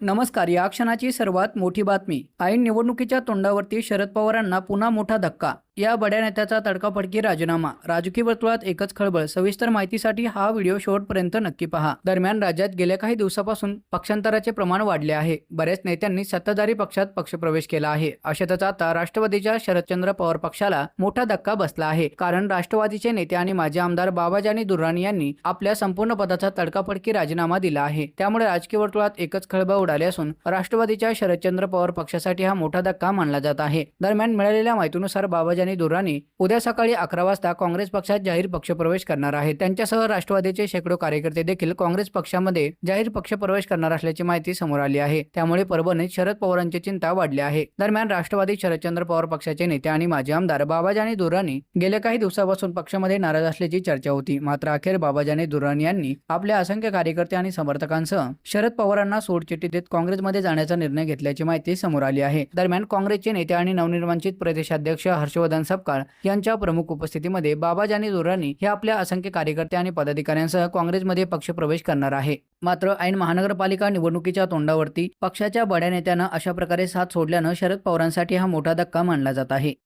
नमस्कार या क्षणाची सर्वात मोठी बातमी. ऐन निवडणुकीच्या तोंडावरती शरद पवारांना पुन्हा मोठा धक्का या बड्या नेत्याचा तडकाफडकी राजीनामा. राजकीय वर्तुळात एकच खळबळ. सविस्तर माहितीसाठी हा व्हिडिओ शेवटपर्यंत नक्की पहा. दरम्यान राज्यात गेल्या काही दिवसापासून पक्षांतराचे प्रमाण वाढले आहे. बऱ्याच नेत्यांनी सत्ताधारी पक्षात पक्षप्रवेश केला आहे. अशातच आता राष्ट्रवादीच्या शरदचंद्र पवार पक्षाला मोठा धक्का बसला आहे. कारण राष्ट्रवादीचे नेते आणि माजी आमदार बाबाजानी दुर्राणी यांनी आपल्या संपूर्ण पदाचा तडकाफडकी राजीनामा दिला आहे. त्यामुळे राजकीय वर्तुळात एकच खळबळ उडाली असून राष्ट्रवादीच्या शरदचंद्र पवार पक्षासाठी हा मोठा धक्का मानला जात आहे. दरम्यान मिळालेल्या माहितीनुसार बाबाजानी दुर्राणी उद्या सकाळी अकरा वाजता काँग्रेस पक्षात जाहीर पक्षप्रवेश करणार आहेत त्यांच्यासह राष्ट्रवादीचे शेकडो कार्यकर्ते देखील काँग्रेस पक्षामध्ये जाहीर पक्षप्रवेश करणार असल्याची माहिती समोर आली आहे. त्यामुळे परभणीत शरद पवारांची चिंता वाढली आहे. दरम्यान राष्ट्रवादी शरदचंद्र पवार पक्षाचे नेते आणि माजी आमदार बाबाजानी दुर्राणी गेल्या काही दिवसापासून पक्षामध्ये नाराज असल्याची चर्चा होती. मात्र अखेर बाबाजानी दुर्राणी यांनी आपल्या असंख्य कार्यकर्ते आणि समर्थकांसह शरद पवारांना सोडचिठ्ठी देत काँग्रेसमध्ये जाण्याचा निर्णय घेतल्याची माहिती समोर आली आहे. दरम्यान काँग्रेसचे नेते आणि नवनिर्वाचित प्रदेशाध्यक्ष हर्षवर्धन सपकाळ यांच्या प्रमुख उपस्थितीमध्ये बाबाजानी दुर्राणी हे आपल्या असंख्य कार्यकर्ते आणि पदाधिकाऱ्यांसह काँग्रेसमध्ये पक्षप्रवेश करणार आहे. मात्र ऐन महानगरपालिका निवडणुकीच्या तोंडावरती पक्षाच्या बड्या नेत्यानं अशा प्रकारे साथ सोडल्यानं शरद पवारांसाठी हा मोठा धक्का मानला जात आहे.